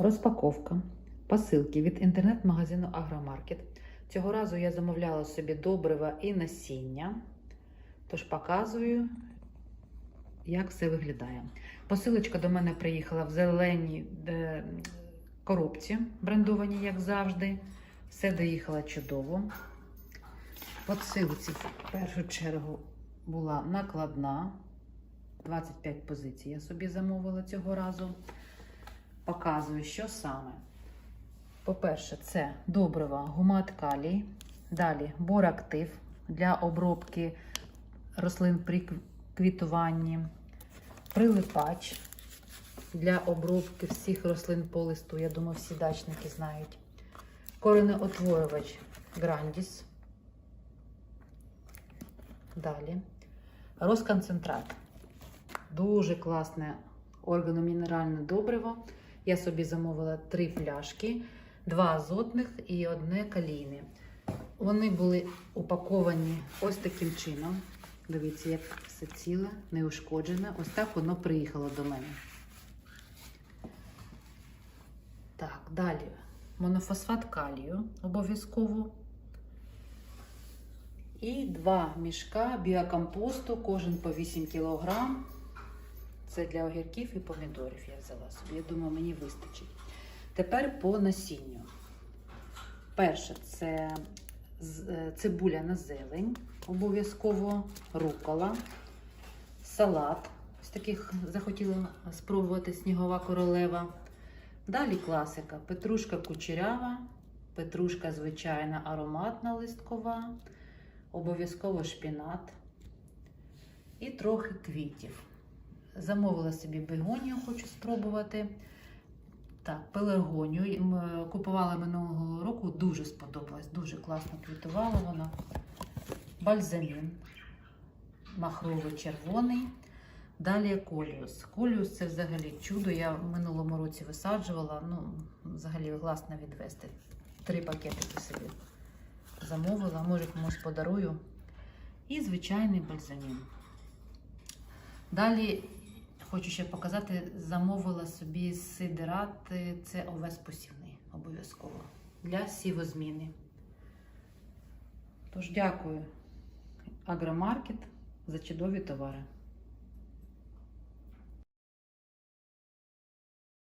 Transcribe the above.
Розпаковка посилки від інтернет-магазину Агромаркет. Цього разу я замовляла собі добрива і насіння. Тож показую, як все виглядає. Посилочка до мене приїхала в зеленій е, коробці, брендованій, як завжди. Все доїхало чудово. Посилці в першу чергу була накладна. 25 позицій я собі замовила цього разу. Показую, що саме. По-перше, це добрива гумат калій. Далі борактив для обробки рослин при квітуванні, прилипач для обробки всіх рослин по листу. Я думаю, всі дачники знають. Коренеутворювач Грандіс. Далі. Розконцентрат. Дуже класне органомінеральне добриво. Я собі замовила три пляшки, два азотних і одне калійне. Вони були упаковані ось таким чином. Дивіться, як все ціле, неушкоджене. Ось так воно приїхало до мене. Так, далі. Монофосфат калію обов'язково. І два мішка біокомпосту, кожен по 8 кг. Це для огірків і помідорів я взяла собі. Я думаю, мені вистачить. Тепер по насінню. Перше, це е, цибуля на зелень, обов'язково рукола, салат. Ось таких захотіла спробувати снігова королева. Далі класика: петрушка кучерява, петрушка звичайна ароматна листкова, обов'язково шпінат і трохи квітів. Замовила собі бегонію, хочу спробувати. Так, пеларгонію. Купувала минулого року, дуже сподобалась, дуже класно квітувала вона. Бальзамін, махровий червоний. Далі коліус. Коліус це взагалі чудо. Я в минулому році висаджувала. Ну, взагалі класно відвести. Три пакетики собі замовила, може комусь подарую. І звичайний бальзамін. Далі хочу ще показати, замовила собі сидерат, це овес посівний обов'язково для сівозміни. Тож дякую Агромаркет за чудові товари.